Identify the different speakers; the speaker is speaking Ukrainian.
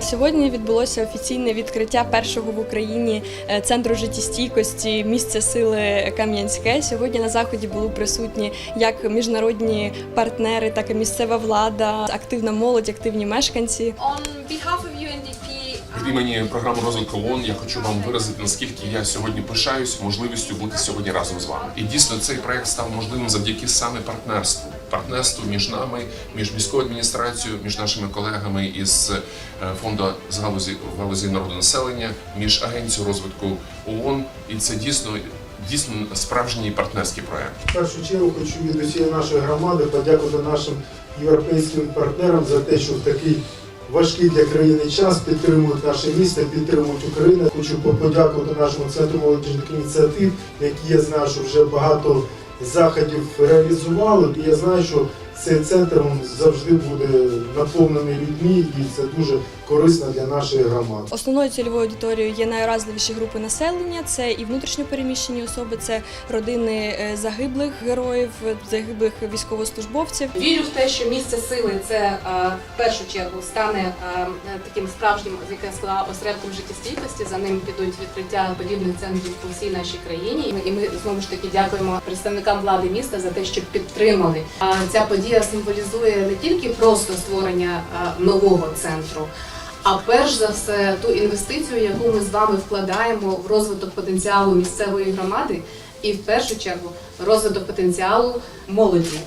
Speaker 1: Сьогодні відбулося офіційне відкриття першого в Україні е, центру життєстійкості місце сили Кам'янське. Сьогодні на заході були присутні як міжнародні партнери, так і місцева влада, активна молодь, активні мешканці.
Speaker 2: Від імені програми розвитку ООН я хочу вам виразити, наскільки я сьогодні пишаюсь можливістю бути сьогодні разом з вами. І дійсно цей проект став можливим завдяки саме партнерству. Партнерству між нами, між міською адміністрацією, між нашими колегами із е, фонду з галузі галузі народонаселення, між агенцією розвитку ООН. І це дійсно дійсно справжній партнерський проект.
Speaker 3: В першу чергу хочу від усієї нашої громади подякувати нашим європейським партнерам за те, що в такий важкий для країни час підтримують наше місто, підтримують Україну. Хочу подякувати нашому центру молодіжних ініціатив, які я знаю, що вже багато заходів реалізували. І я знаю, що цей центр завжди буде наповнений людьми, і це дуже корисно для нашої громади.
Speaker 1: Основною цільовою аудиторією є найуразливіші групи населення. Це і внутрішньопереміщені особи, це родини е, загиблих героїв, загиблих військовослужбовців.
Speaker 4: вірю в те, що місце сили це е, в першу чергу стане е, таким справжнім, як я сказала, осередком життєстійкості. За ним підуть відкриття подібних центрів по всій нашій країні. І ми знову ж таки дякуємо представникам влади міста за те, що підтримали. Ця подія символізує не тільки просто створення е, нового центру. А перш за все, ту інвестицію, яку ми з вами вкладаємо в розвиток потенціалу місцевої громади, і в першу чергу розвиток потенціалу молоді.